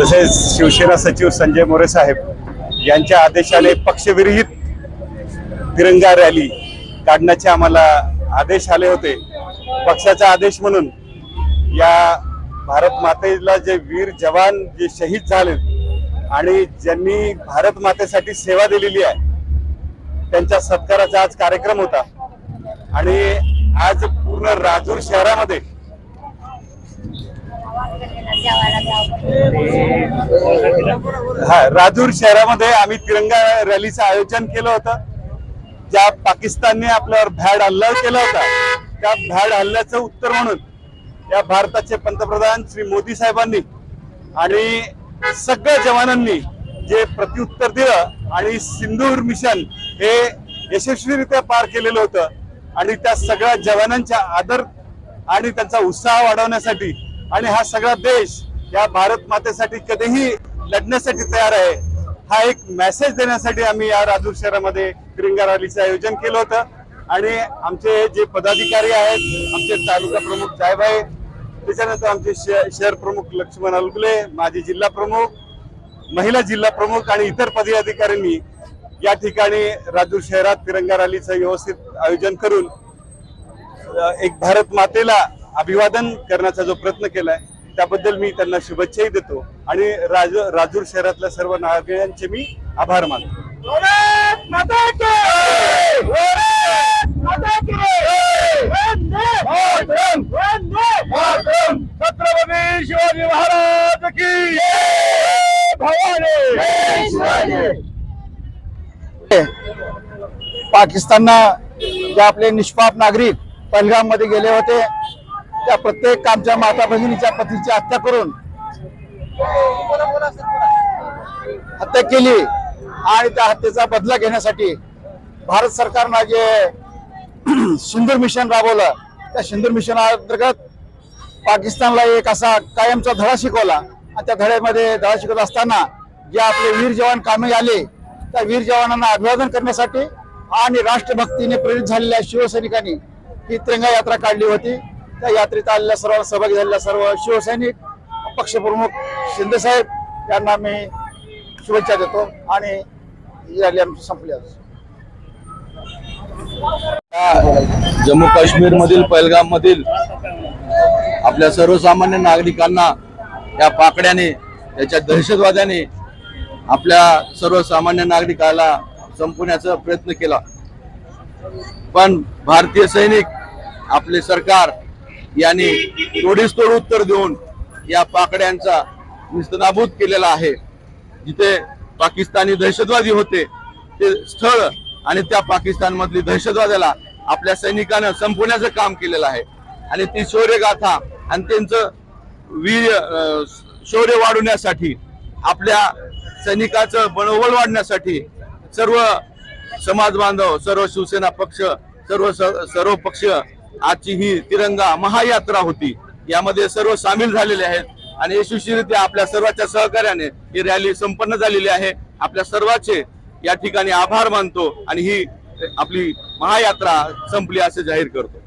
तसेच शिवसेना सचिव संजय मोरे साहेब यांच्या आदेशाने पक्षविरहित तिरंगा रॅली काढण्याचे आम्हाला आदेश आले होते. पक्षाचा आदेश म्हणून या भारत मातेला जे वीर जवान जे शहीद झाले आणि ज्यांनी भारत मातेसाठी सेवा दिलेली आहे त्यांच्या सत्काराचा आज कार्यक्रम होता. आणि आज पूर्ण राजूर शहरामध्ये हा राजूर शहरामध्ये आम्ही तिरंगा रॅलीचं आयोजन केलं होतं. ज्या पाकिस्तानने आपल्यावर भॅड हल्ला केला होता त्या भॅड हल्ल्याचं उत्तर म्हणून या भारताचे पंतप्रधान श्री मोदी साहेबांनी आणि सगळ्या जवानांनी जे प्रत्युत्तर दिलं आणि सिंधूर मिशन हे यशस्वीरित्या पार केलेलं होतं आणि त्या सगळ्या जवानांच्या आदर आणि त्यांचा उत्साह वाढवण्यासाठी आणि हा सगळा देश या भारत मातेसाठी कधीही लढण्यासाठी तयार आहे. हा एक मेसेज देण्यासाठी आम्ही या राजूर शहरामध्ये तिरंगा रॅलीचं आयोजन केलं होतं. आणि आमचे जे पदाधिकारी आहेत आमचे तालुका प्रमुख जायभाई त्याच्यानंतर आमचे शहर प्रमुख लक्ष्मण अलगुले माजी जिल्हा प्रमुख महिला जिल्हा प्रमुख आणि इतर पदाधिकाऱ्यांनी या ठिकाणी राजूर शहरात तिरंगा रॅलीचं व्यवस्थित आयोजन करून एक भारत मातेला अभिवादन करण्याचा जो प्रयत्न केलाय त्याबद्दल मी त्यांना शुभेच्छाही देतो. आणि राज राजूर शहरातल्या सर्व नागरिकांचे मी आभार मानतो. छत्रपती शिवाजी महाराज की भवानी! पाकिस्ताननं जे आपले निष्पाप नागरिक पहलगाममध्ये गेले होते त्या प्रत्येक आमच्या माता भगिनीच्या पतीची हत्या करून हत्या केली आणि त्या हत्येचा बदला घेण्यासाठी भारत सरकारनं जे सिंदूर मिशन राबवलं. त्या सिंदूर मिशन अंतर्गत पाकिस्तानला एक असा कायमचा धडा शिकवला. आणि त्या धड्यामध्ये धडा शिकवत असताना जे आपले वीर जवान कामी आले त्या वीर जवानांना अभिवादन करण्यासाठी आणि राष्ट्रभक्तीने प्रेरित झालेल्या शिवसैनिकांनी ही तिरंगा यात्रा काढली होती. त्या यात्रेत आलेल्या सर्व सहभागी झालेल्या सर्व शिवसैनिक पक्षप्रमुख शिंदेसाहेब यांना मी शुभेच्छा देतो आणि रॅली आमची संपली आज. जम्मू काश्मीर मधील पहलगाम मधील आपल्या सर्वसामान्य नागरिकांना या पाकड्याने त्याच्या दहशतवाद्याने आपल्या सर्वसामान्य नागरिकाला संपवण्याचा प्रयत्न केला. पण भारतीय सैनिक आपले सरकार यांनी तोडीस तोड उत्तर देऊन या पाकड्यांचा निस्तनाभूत केलेला आहे. जिथे पाकिस्तानी दहशतवादी होते ते स्थळ आणि त्या पाकिस्तान मधली दहशतवाद्याला आपल्या सैनिकांना संपवण्याचं काम केलेलं आहे. आणि ती शौर्यगाथा आणि त्यांचं वीर अं, शौर्य वाढवण्यासाठी आपल्या सैनिकाचं मनोबल वाढण्यासाठी सर्व समाज बांधव सर्व शिवसेना पक्ष सर्व सर्व पक्ष आजची ही तिरंगा महायात्रा होती. यामध्ये सर्व सामील झालेले आहेत. आणि यशस्वीरित्या आपल्या सर्वांच्या सहकार्याने ही रॅली संपन्न झालेली आहे. आपल्या सर्वांचे या ठिकाणी आभार मानतो आणि ही आपली महायात्रा संपली असे जाहीर करतो.